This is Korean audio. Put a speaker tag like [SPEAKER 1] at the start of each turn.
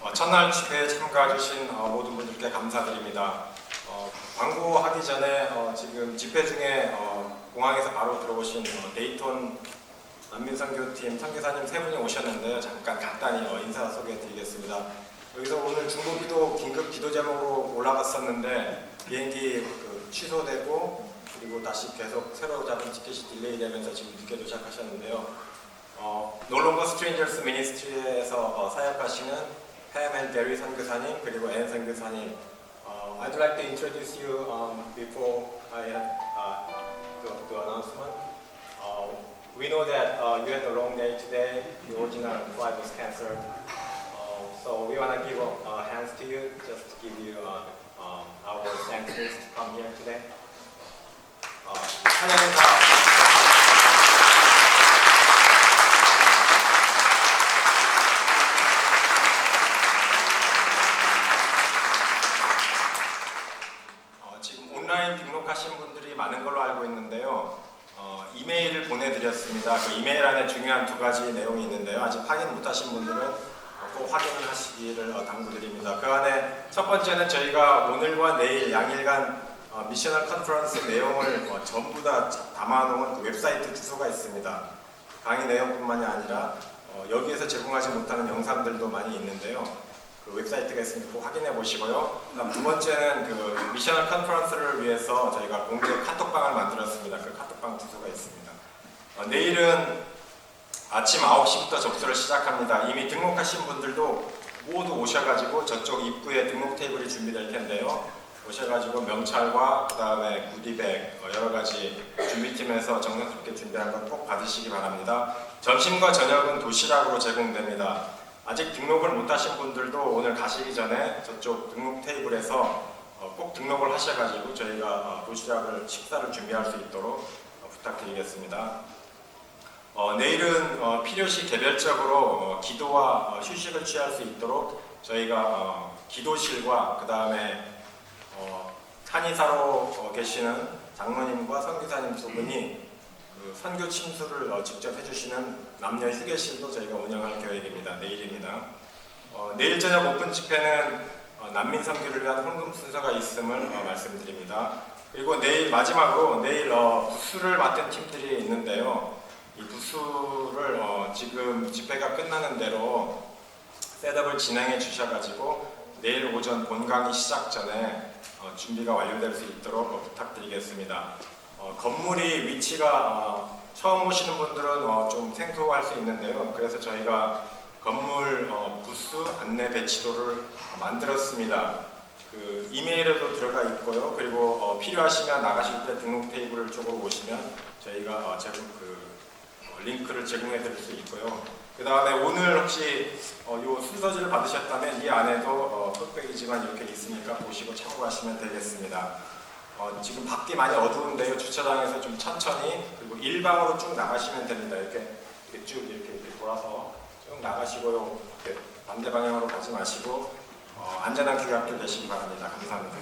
[SPEAKER 1] 어, 첫날 집회에 참가해주신 어, 모든 분들께 감사드립니다. 어, 광고하기 전에 어, 지금 집회 중에 어, 공항에서 바로 들어오신 어, 데이톤 난민선교팀 선교사님 세 분이 오셨는데요. 잠깐 간단히 어, 인사 소개해드리겠습니다. 여기서 오늘 중보기도 긴급 기도 제목으로 올라갔었는데 비행기 그 취소되고 그리고 다시 계속 새로 잡은 티켓이 딜레이 되면서 지금 늦게 도착하셨는데요. 어, 놀롱거 스트레인저스 미니스트리에서 어, 사역하시는 햄 앤 데리 선교사님 그리고 앤 선교사님 어, I'd like to introduce you um, before I uh, do, do announcement. Uh, we know that uh, you had a long day today. The original flight was cancelled. Uh, so we want to give uh, hands to you just to give you uh, um, our thanks to come here today. 어, 알고 있는데요. 어, 이메일을 보내드렸습니다. 그 이메일 안에 중요한 두 가지 내용이 있는데요. 아직 확인 못하신 분들은 어, 꼭 확인을 하시기를 어, 당부드립니다. 그 안에 첫 번째는 저희가 오늘과 내일 양일간 어, 미셔널 컨퍼런스 내용을 어, 전부 다 담아놓은 그 웹사이트 주소가 있습니다. 강의 내용뿐만이 아니라 어, 여기에서 제공하지 못하는 영상들도 많이 있는데요. 그 웹사이트가 있으니까 꼭 확인해 보시고요. 그다음 두 번째는 그 미셔널 컨퍼런스를 위해서 저희가 공개 카톡방을 만들었습니다. 그 카톡방 주소가 있습니다. 어, 내일은 아침 9시부터 접수를 시작합니다. 이미 등록하신 분들도 모두 오셔가지고 저쪽 입구에 등록 테이블이 준비될 텐데요. 오셔가지고 명찰과 그 다음에 구디백 어, 여러 가지 준비팀에서 정성스럽게 준비한 것꼭 받으시기 바랍니다. 점심과 저녁은 도시락으로 제공됩니다. 아직 등록을 못 하신 분들도 오늘 가시기 전에 저쪽 등록 테이블에서 어, 꼭 등록을 하셔가지고 저희가 어, 도시락을 식사를 준비할 수 있도록 어, 부탁드리겠습니다. 어, 내일은 어, 필요시 개별적으로 어, 기도와 어, 휴식을 취할 수 있도록 저희가 어, 기도실과 그 다음에 어, 한의사로 어, 계시는 장로님과 선교사님 두 분이 그 선교 침수를 어, 직접 해주시는 남녀 휴게실도 저희가 운영할 계획입니다. 내일입니다. 어, 내일 저녁 오픈 집회는 어, 난민 선교를 위한 헌금 순서가 있음을 어, 말씀드립니다. 그리고 내일 마지막으로 내일 어, 부수를 맡은 팀들이 있는데요. 이 부수를 어, 지금 집회가 끝나는 대로 셋업을 진행해 주셔가지고 내일 오전 본 강의 시작 전에 어, 준비가 완료될 수 있도록 어, 부탁드리겠습니다. 어, 건물이 위치가 어, 처음 오시는 분들은 어, 좀 생소할 수 있는데요. 그래서 저희가 건물 어, 부스 안내 배치도를 만들었습니다. 그 이메일에도 들어가 있고요. 그리고 어, 필요하시면 나가실 때 등록 테이블 쪽으로 오시면 저희가 어, 제공 그 어, 링크를 제공해 드릴 수 있고요. 그 다음에 오늘 혹시 어, 요 순서지를 받으셨다면 이 안에도 어, 흑백이지만 이렇게 있으니까 보시고 참고하시면 되겠습니다. 어, 지금 밖이 많이 어두운데요. 주차장에서 좀 천천히 그리고 일방으로 쭉 나가시면 됩니다. 이렇게, 이렇게 쭉 이렇게, 이렇게 돌아서 쭉 나가시고요. 반대 방향으로 가지 마시고 어, 안전한 귀갓길 되시기 바랍니다. 감사합니다.